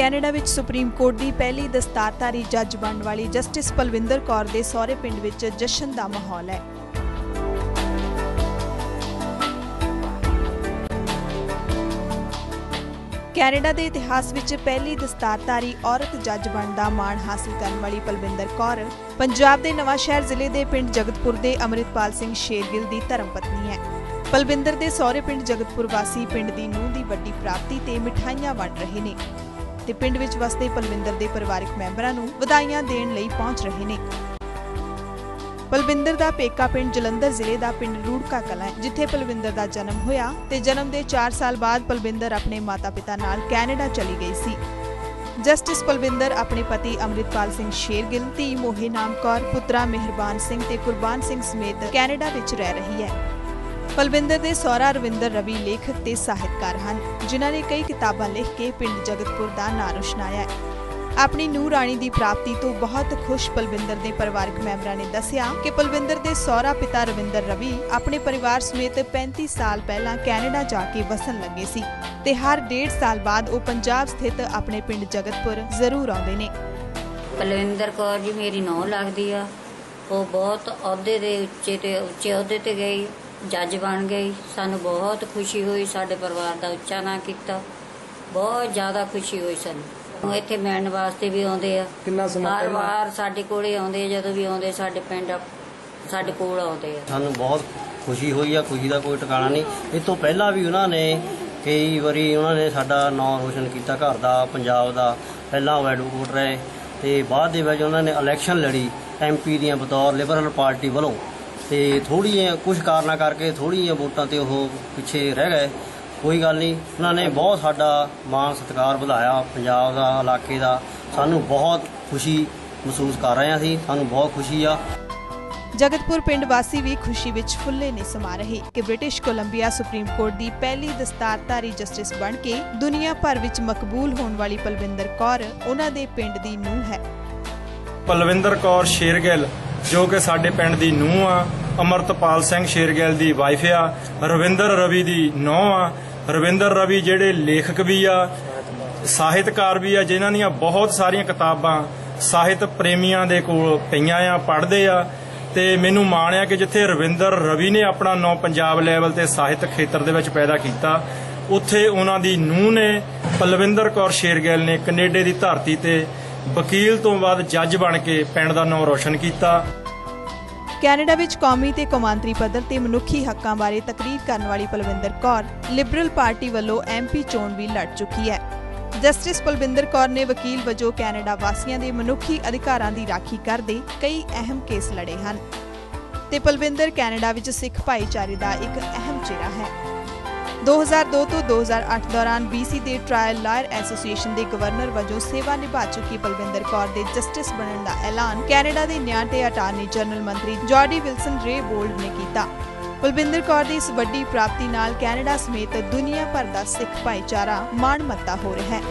Canada ਵਿੱਚ supreme Court ਦੀ ਪਹਿਲੀ ਦਸਤਾਰਧਾਰੀ ਜੱਜ ਬਣਨ ਵਾਲੀ ਜਸਟਿਸ ਪਲਵਿੰਦਰ ਕੌਰ ਦੇ ਸਹੁਰੇ ਪਿੰਡ ਵਿੱਚ ਜਸ਼ਨ ਦਾ ਮਾਹੌਲ ਹੈ। ਕੈਨੇਡਾ ਦੇ ਇਤਿਹਾਸ ਵਿੱਚ ਪਹਿਲੀ ਦਸਤਾਰਧਾਰੀ ਔਰਤ ਜੱਜ ਬਣਨ ਦਾ ਮਾਣ ਹਾਸਲ ਕਰਨ ਵਾਲੀ ਪਲਵਿੰਦਰ ਕੌਰ ਪੰਜਾਬ ਦੇ ਨਵਾਂ ਸ਼ਹਿਰ ਜ਼ਿਲ੍ਹੇ ਦੇ ਪਿੰਡ ਜਗਤਪੁਰ ਦੇ ਅਮਰਿਤਪਾਲ ਸਿੰਘ ਸ਼ੇਰਗਿੱਲ ਦੀ ਧਰਮ ਪਤਨੀ ਹੈ। ਪਲਵਿੰਦਰ ਦੇ ਸਹੁਰੇ ਪਿੰਡ ਜਗਤਪੁਰ ਵਾਸੀ ਪਿੰਡ ਦੀ ਨੂੰਹ ਦੀ ਵੱਡੀ ਪ੍ਰਾਪਤੀ ਤੇ ਮਿਠਾਈਆਂ ਵੰਡ ਰਹੇ ਨੇ। ਤੇ ਪਿੰਡ ਵਿੱਚ ਵਸਦੇ ਪਲਵਿੰਦਰ ਦੇ ਪਰਿਵਾਰਕ ਮੈਂਬਰਾਂ ਨੂੰ ਵਧਾਈਆਂ ਦੇਣ ਲਈ ਪਹੁੰਚ ਰਹੇ ਨੇ। ਪਲਵਿੰਦਰ ਦਾ ਪੇਕਾ ਪਿੰਡ ਜਲੰਧਰ ਜ਼ਿਲ੍ਹੇ ਦਾ ਪਿੰਡ ਰੂੜਕਾ ਕਲਾਂ ਹੈ, ਜਿੱਥੇ ਪਲਵਿੰਦਰ ਦਾ ਜਨਮ ਹੋਇਆ ਤੇ ਜਨਮ ਦੇ 4 ਸਾਲ ਬਾਅਦ ਪਲਵਿੰਦਰ ਆਪਣੇ ਮਾਤਾ-ਪਿਤਾ ਨਾਲ ਕੈਨੇਡਾ ਚਲੀ ਗਈ ਸੀ। ਜਸਟਿਸ ਪਲਵਿੰਦਰ ਆਪਣੇ ਪਤੀ ਅਮਰਿਤਪਾਲ ਸਿੰਘ ਸ਼ੇਰਗਿੱਲ, ਧੀ ਮੋਹੇ ਨਾਮ ਕੌਰ ਪੁੱਤਰਾ ਮਿਹਰਬਾਨ ਸਿੰਘ ਤੇ ਕੁਰਬਾਨ ਸਿੰਘ ਸਮੇਤ ਕੈਨੇਡਾ ਵਿੱਚ ਰਹਿ ਰਹੀ ਹੈ। ਪਲਵਿੰਦਰ ਦੇ ਸਹੁਰਾ ਰਵਿੰਦਰ ਰਵੀ ਲੇਖਕ ਤੇ ਸਾਹਿਤਕਾਰ ਹਨ, ਜਿਨ੍ਹਾਂ ਨੇ ਕਈ ਕਿਤਾਬਾਂ ਲਿਖ ਕੇ ਪਿੰਡ ਜਗਤਪੁਰ ਦਾ ਨਾਂ ਰੋਸ਼ਨਾਇਆ ਹੈ। ਆਪਣੀ ਨੂੰਹ ਰਾਣੀ ਦੀ ਪ੍ਰਾਪਤੀ ਤੋਂ ਬਹੁਤ ਖੁਸ਼ ਪਲਵਿੰਦਰ ਦੇ ਪਰਿਵਾਰਕ ਮੈਂਬਰਾਂ ਨੇ ਦੱਸਿਆ ਕਿ ਪਲਵਿੰਦਰ ਦੇ ਸਹੁਰਾ ਪਿਤਾ ਰਵਿੰਦਰ ਰਵੀ ਆਪਣੇ ਪਰਿਵਾਰ ਸਮੇਤ 35 ਸਾਲ ਪਹਿਲਾਂ ਕੈਨੇਡਾ ਜਾ ਕੇ ਵਸਣ ਲੱਗੇ ਸੀ ਤੇ ਹਰ ਡੇਢ ਸਾਲ ਬਾਅਦ ਉਹ ਪੰਜਾਬ ਸਥਿਤ ਆਪਣੇ ਪਿੰਡ ਜਗਤਪੁਰ ਜ਼ਰੂਰ ਆਉਂਦੇ ਨੇ। ਪਲਵਿੰਦਰ ਕੌਰ ਜੀ, ਮੇਰੀ ਨੌ ਲੱਗਦੀ ਆ। ਉਹ ਬਹੁਤ ਅਹੁਦੇ ਦੇ ਉੱਚੇ ਤੇ ਉੱਚੇ ਅਹੁਦੇ ਤੇ ਗਈ। ਜੱਜ ਬਣ ਗਈ ਸਾਨੂੰ ਬਹੁਤ ਖੁਸ਼ੀ ਹੋਈ ਸਾਡੇ ਪਰਿਵਾਰ ਦਾ ਉੱਚਾ ਨਾਂ ਕੀਤਾ। ਬਹੁਤ ਜ਼ਿਆਦਾ ਖੁਸ਼ੀ ਹੋਈ ਸਾਨੂੰ। ਉਹ ਇੱਥੇ ਮਿਲਣ ਵਾਸਤੇ ਵੀ ਆਉਂਦੇ ਆ। ਕਿੰਨਾ ਸਮਾਂ ਹਰ ਪਹਿਲਾਂ? ਵਾਰ ਸਾਡੇ ਕੋਲੇ ਆਉਂਦੇ ਆ ਜਦੋਂ ਵੀ ਆਉਂਦੇ ਸਾਡੇ ਪਿੰਡ ਸਾਡੇ ਕੋਲ ਆਉਂਦੇ ਆ। ਸਾਨੂੰ ਬਹੁਤ ਖੁਸ਼ੀ ਹੋਈ ਆ ਖੁਸ਼ੀ ਦਾ ਕੋਈ ਟਿਕਾਣਾ ਨਹੀਂ। ਇਹ ਤੋਂ ਪਹਿਲਾਂ ਵੀ ਉਹਨਾਂ ਨੇ ਕਈ ਵਾਰੀ ਉਹਨਾਂ ਨੇ ਸਾਡਾ ਨਾਮ ਰੋਸ਼ਨ ਕੀਤਾ ਘਰ ਦਾ ਪੰਜਾਬ ਦਾ। ਪਹਿਲਾਂ ਉਹ ਐਡਵੋਕੇਟ ਰਹੇ ਤੇ ਬਾਅਦ ਦੇ ਵਿੱਚ ਉਹਨਾਂ ਨੇ ਇਲੈਕਸ਼ਨ ਲੜੀ ਐਮਪੀ ਦੀਆਂ ਬਤੌਰ ਲਿਬਰਲ ਪਾਰਟੀ ਵੱਲੋਂ। ਤੇ ਥੋੜੀਆਂ ਕੁਝ ਕਾਰਨਾਂ ਕਰਕੇ ਥੋੜੀਆਂ ਵੋਟਾਂ ਤੇ ਉਹ ਪਿੱਛੇ ਰਹਿ ਗਏ। ਕੋਈ ਗੱਲ ਨਹੀਂ ਉਹਨਾਂ ਨੇ ਬਹੁਤ ਸਾਡਾ ਮਾਣ ਸਤਿਕਾਰ ਵਧਾਇਆ ਪੰਜਾਬ ਦਾ ਇਲਾਕੇ ਦਾ। ਸਾਨੂੰ ਬਹੁਤ ਖੁਸ਼ੀ ਮਹਿਸੂਸ ਕਰ ਰਹੇ ਹਾਂ ਅਸੀਂ ਸਾਨੂੰ ਬਹੁਤ ਖੁਸ਼ੀ ਆ। ਜਗਤਪੁਰ ਪਿੰਡ ਵਾਸੀ ਵੀ ਖੁਸ਼ੀ ਵਿੱਚ ਫੁੱਲੇ ਨੇ ਸਮਾ ਰਹੇ ਕਿ ਬ੍ਰਿਟਿਸ਼ ਕੋਲੰਬੀਆ ਸੁਪਰੀਮ ਕੋਰਟ ਦੀ ਪਹਿਲੀ ਦਸਤਾਰਧਾਰੀ ਜਸਟਿਸ ਬਣ ਕੇ ਦੁਨੀਆ ਭਰ ਵਿੱਚ ਮਕਬੂਲ ਹੋਣ ਵਾਲੀ ਪਲਵਿੰਦਰ ਕੌਰ ਉਹਨਾਂ ਦੇ ਪਿੰਡ ਦੀ ਨੂੰਹ ਹੈ। ਪਲਵਿੰਦਰ ਕੌਰ ਸ਼ੇਰਗਿੱਲ ਜੋ ਕਿ ਸਾਡੇ ਪਿੰਡ ਦੀ ਨੂੰਹ ਆ ਅਮਰਤਪਾਲ ਸਿੰਘ ਸ਼ੇਰਗਿੱਲ ਦੀ ਵਾਈਫ ਆ, ਰਵਿੰਦਰ ਰਵੀ ਦੀ ਨੂੰਹ ਆ। ਰਵਿੰਦਰ ਰਵੀ ਜਿਹੜੇ ਲੇਖਕ ਵੀ ਆ, ਸਾਹਿਤਕਾਰ ਵੀ ਆ, ਜਿਨ੍ਹਾਂ ਦੀਆਂ ਬਹੁਤ ਸਾਰੀਆਂ ਕਿਤਾਬਾਂ ਸਾਹਿਤ ਪ੍ਰੇਮੀਆਂ ਦੇ ਕੋਲ ਪਈਆਂ ਆ, ਪੜ੍ਹਦੇ ਆ। ਤੇ ਮੈਨੂੰ ਮਾਣ ਆ ਕਿ ਜਿੱਥੇ ਰਵਿੰਦਰ ਰਵੀ ਨੇ ਆਪਣਾ ਨਾਂ ਪੰਜਾਬ ਲੈਵਲ ਤੇ ਸਾਹਿਤ ਖੇਤਰ ਦੇ ਵਿੱਚ ਪੈਦਾ ਕੀਤਾ, ਉੱਥੇ ਉਹਨਾਂ ਦੀ ਨੂੰਹ ਨੇ ਪਲਵਿੰਦਰ ਕੌਰ ਸ਼ੇਰਗਿੱਲ ਨੇ ਕੈਨੇਡਾ ਦੀ ਧਰਤੀ ਤੇ ਵਕੀਲ ਤੋਂ ਬਾਅਦ ਜੱਜ ਬਣ ਕੇ ਪਿੰਡ ਦਾ ਨਾਂ ਰੋਸ਼ਨ ਕੀਤਾ। ਕੈਨੇਡਾ ਵਿੱਚ ਕੌਮੀ ਤੇ ਕੌਮਾਂਤਰੀ ਪੱਧਰ ਤੇ ਮਨੁੱਖੀ ਹੱਕਾਂ ਬਾਰੇ ਤਕਰੀਰ ਕਰਨ ਵਾਲੀ ਪਲਵਿੰਦਰ ਕੌਰ ਲਿਬਰਲ ਪਾਰਟੀ ਵੱਲੋਂ ਐਮਪੀ ਚੋਣ ਵੀ ਲੜ ਚੁੱਕੀ ਹੈ। ਜਸਟਿਸ ਪਲਵਿੰਦਰ ਕੌਰ ਨੇ ਵਕੀਲ ਵਜੋਂ ਕੈਨੇਡਾ ਵਾਸੀਆਂ ਦੇ ਮਨੁੱਖੀ ਅਧਿਕਾਰਾਂ ਦੀ ਰਾਖੀ ਕਰਦੇ ਕਈ ਅਹਿਮ ਕੇਸ ਲੜੇ ਹਨ। ਤੇ ਪਲਵਿੰਦਰ ਕੈਨੇਡਾ ਵਿੱਚ ਸਿੱਖ ਭਾਈਚਾਰੇ ਦਾ ਇੱਕ ਅਹਿਮ ਚਿਹਰਾ ਹੈ। 2002 ਤੋਂ 2008 ਦੌਰਾਨ BC ਦੇ ਟ੍ਰਾਇਲ ਲਾਇਰ ਐਸੋਸੀਏਸ਼ਨ ਦੇ ਗਵਰਨਰ ਵਜੋਂ ਸੇਵਾ ਨਿਭਾ ਚੁੱਕੀ ਬਲਵਿੰਦਰ ਕੌਰ ਦੇ ਜਸਟਿਸ ਬਣਨ ਦਾ ਐਲਾਨ ਕੈਨੇਡਾ ਦੇ ਨਿਆਂ ਤੇ ਅਟਾਰਨੀ ਜਨਰਲ ਮੰਤਰੀ ਜਾਰਡੀ ਵਿਲਸਨ ਰੇ ਬੋਲਡ ਨੇ ਕੀਤਾ। ਬਲਵਿੰਦਰ ਕੌਰ ਦੀ ਇਸ ਵੱਡੀ ਪ੍ਰਾਪਤੀ ਨਾਲ ਕੈਨੇਡਾ ਸਮੇਤ ਦੁਨੀਆ ਭਰ ਦਾ ਸਿੱਖ ਭਾਈਚਾਰਾ ਮਾਣ ਮੱਤਾ ਹੋ ਰਿਹਾ ਹੈ।